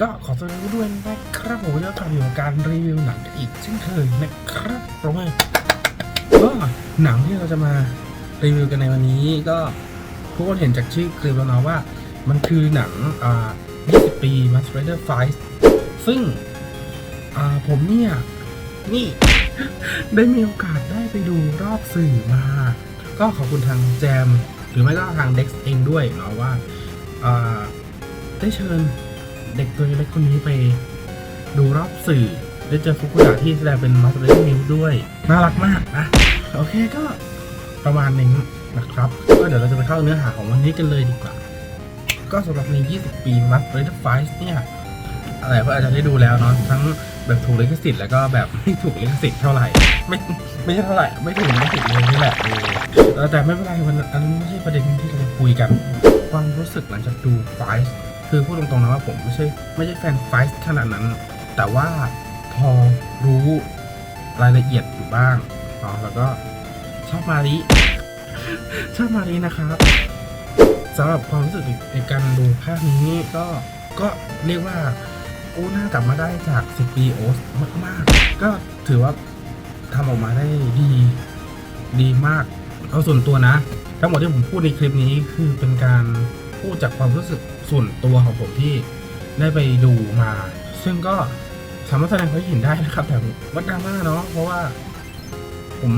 ก็ขอแสดงด้วยนะครับผมจะกลับอยู่กับการรีวิวหนังกันอีกเช่นเคยนะครับปรบมือก็หนังที่เราจะมารีวิวกันในวันนี้ก็ทุกคนเห็นจากชื่อคลิปแล้วเนาะว่า มันคือหนังอ่า20 ปี Mask Rider Fight ซึ่งอ่าผมเนี่ย นี่ ได้มีโอกาสได้ไปดูรอบสื่อมา ก็ขอบคุณทางแจม หรือไม่ก็ทาง Dex เองด้วยเนาะว่าได้เชิญ เด็กตัวเล็กคนนี้ไปดูรอบสื่อได้เจอฟุกุดะที่แสดงเป็นมาสเตอร์มิวด้วย น่ารักมากนะโอเคก็ประมาณนี้นะครับ ก็เดี๋ยวเราจะไปเข้าเนื้อหาของวันนี้กันเลยดีกว่า ก็สำหรับใน 20 ปี m a s t e r f i g h t เนี่ยอะไรก็อาจจะได้ดูแล้วเนาะทั้งแบบถูกลิขสิทธิ์แล้วก็แบบไม่ถูกลิขสิทธิ์เท่าไหร่ ไม่ไม่ใช่เท่าไหร่ไม่ถูกลิขสิทธิ์เลยนี่แหละเออเออแต่ไม่เป็นไรวันอันนั้นไม่ใช่ประเด็นที่เราจะคุยกันความรู้สึกหลังจากดูไฟส์ คือพูดตรงๆนะว่าผมไม่ใช่ไม่ใช่แฟนไฟส์ขนาดนั้น แต่ว่าพอรู้รายละเอียดอยู่บ้างเนาะแล้วก็ชอบมาริชอบมารินะครับสำหรับความรู้สึกในการดูภาคนี้ก็ก็เรียกว่าโอ้หน่ากลับมาได้จาก10ปีโอสมาก ๆ ก็ถือว่าทำออกมาได้ดี ดีมาก เอาส่วนตัวนะ ทั้งหมดที่ผมพูดในคลิปนี้คือเป็นการ พูดจากความรู้สึกส่วนตัวของผมที่ได้ไปดูมา ซึ่งก็สามารถแสดงความคิดเห็นได้นะครับ แต่วัดดราม่าเนาะเพราะว่า ผม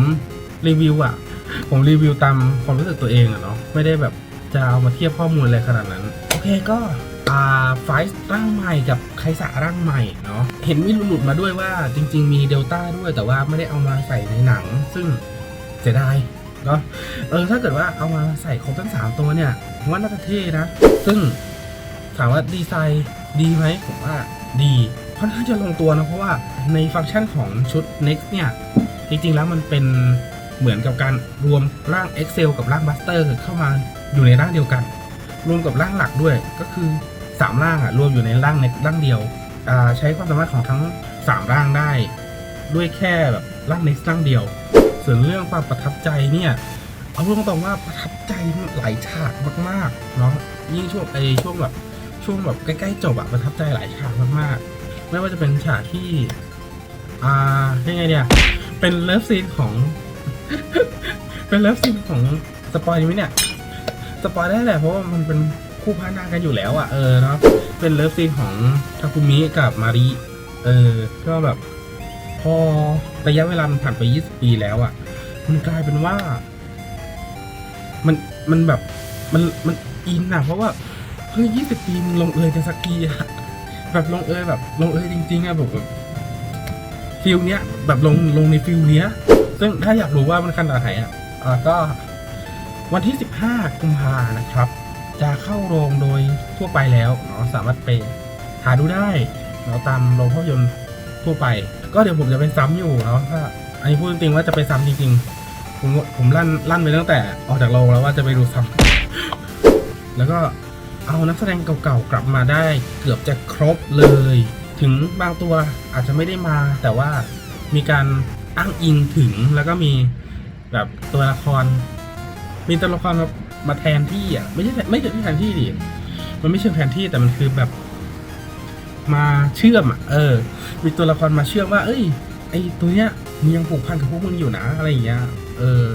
รีวิวอะผมรีวิวตามความรู้สึกตัวเองอะเนาะไม่ได้แบบจะเอามาเทียบข้อมูลอะไรขนาดนั้น โอเคก็อ่าไฟส์ร่างใหม่กับไคสาร่างใหม่เนาะเห็นมีหลุดมาด้วยว่าจริง ๆ มีเดลต้าด้วยแต่ว่าไม่ได้เอามาใส่ในหนัง ซึ่งเสียดายเนาะเออถ้าเกิดว่าเอามาใส่ครบทั้งสามตัวเนี่ย ผมว่าน่าจะเท่นะ ซึ่งถามว่าดีไซน์ดีไหมผมว่าดีค่อนข้างจะลงตัวนะ เพราะว่าในฟังก์ชันของชุด Next เนี่ย จริงๆ แล้วมันเป็นเหมือนกับการรวมร่าง Excel กับร่าง Buster เข้ามาอยู่ในร่างเดียวกัน รวมกับร่างหลักด้วยก็คือ 3 ร่างอะรวมอยู่ในร่าง Next ร่างเดียวใช้ความสามารถของทั้ง 3 ร่างได้ ด้วยแค่แบบร่าง Next ร่างเดียว ส่วนเรื่องความประทับใจเนี่ย เอาพูดตรงๆว่าประทับใจหลายฉากมากๆเนาะยิ่งช่วงไอช่วงแบบช่วงแบบใกล้ๆจบอะประทับใจหลายฉากมากๆ ไม่ว่าจะเป็นฉากที่ อ่ายังไงเนี่ย เป็นเลิฟซีนของ เป็นเลิฟซีนของสปอยไหมเนี่ยสปอยได้แหละเพราะว่ามันเป็นคู่พระนางกันอยู่แล้วอะเออเนาะเป็นเลิฟซีนของทาคุมิกับมาริเออก็แบบ พอระยะเวลามันผ่านไป 20 ปีแล้วอะมันกลายเป็นว่า มันมันแบบมันมันอินอะเพราะว่าเฮ้ยยี่สิบปีมึงลงเอยกันสักทีอะแบบลงเอยแบบลงเอยจริงๆอะแบบฟิลเนี้ย แบบลงลงในฟิลเนี้ย ซึ่งถ้าอยากรู้ว่ามันขนาดไหนอะอ่าก็วันที่ 15 กุมภานะครับ จะเข้าโรงโดยทั่วไปแล้วเนาะสามารถไปหาดูได้เนาะตามโรงภาพยนตร์ทั่วไป ก็เดี๋ยวผมจะไปซ้ำอยู่เนาะถ้าอันนี้พูดจริงๆว่าจะไปซ้ำจริงๆ ผมผมลั่นลั่นไปตั้งแต่ออกจากโรงแล้วว่าจะไปดูซ้ำแล้วก็เอานักแสดงเก่าๆกลับมาได้เกือบจะครบเลย ถึงบางตัวอาจจะไม่ได้มา แต่ว่ามีการอ้างอิงถึงแล้วก็มีแบบตัวละคร มีตัวละครมามาแทนที่อะไม่ใช่ไม่ใช่แทนที่ดิมันไม่เชิงแทนที่แต่มันคือแบบ มาเชื่อมอะเออ มีตัวละครมาเชื่อมว่า เอ้ยไอตัวเนี้ยมันยังผูกพันกับพวกมึงอยู่นะอะไรอย่างเงี้ย เออ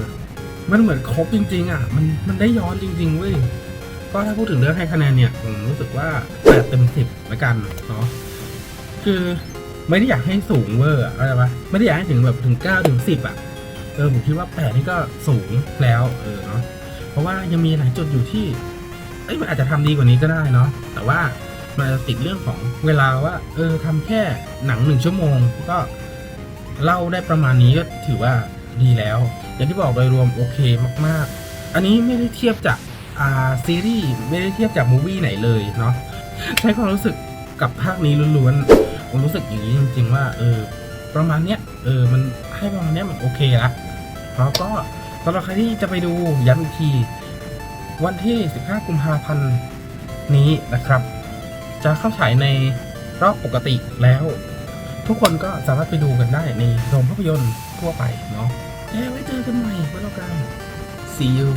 มันเหมือนครบจริง ๆ อะ มันมันได้ย้อนจริง ๆ เว้ย ก็ถ้าพูดถึงเรื่องให้คะแนนเนี่ย ผมรู้สึกว่าแปดเต็มสิบละกันเนาะ คือไม่ได้อยากให้สูงเวอร์อะเข้าใจปะไม่ได้อยากให้ถึงแบบถึงเก้าถึงสิบอะ เออผมคิดว่าแปดนี่ก็สูงแล้ว เออเนาะ เพราะว่ายังมีหลายจุดอยู่ที่เอ้ยมันอาจจะทำดีกว่านี้ก็ได้เนาะ แต่ว่ามันจะติดเรื่องของเวลาว่า เออทำแค่หนังหนึ่งชั่วโมง ก็เล่าได้ประมาณนี้ก็ถือว่า ดีแล้ว อย่างที่บอกโดยรวมโอเคมากๆ อันนี้ไม่ได้เทียบจากอ่าซีรีส์ไม่ได้เทียบจากมูวี่ไหนเลยเนาะใช้ความรู้สึกกับภาคนี้ล้วนๆผมรู้สึกอย่างนี้จริง ๆ ว่าเออประมาณเนี้ยเออมันให้ประมาณเนี้ยมันโอเคละแล้วก็สำหรับใครที่จะไปดูย้ำอีกทีวันที่ 15 กุมภาพันธ์นี้นะครับ จะเข้าฉายในรอบปกติแล้ว ทุกคนก็สามารถไปดูกันได้ในโรงภาพยนตร์ทั่วไปเนาะ แล้วไว้เจอกันใหม่วันละกัน see you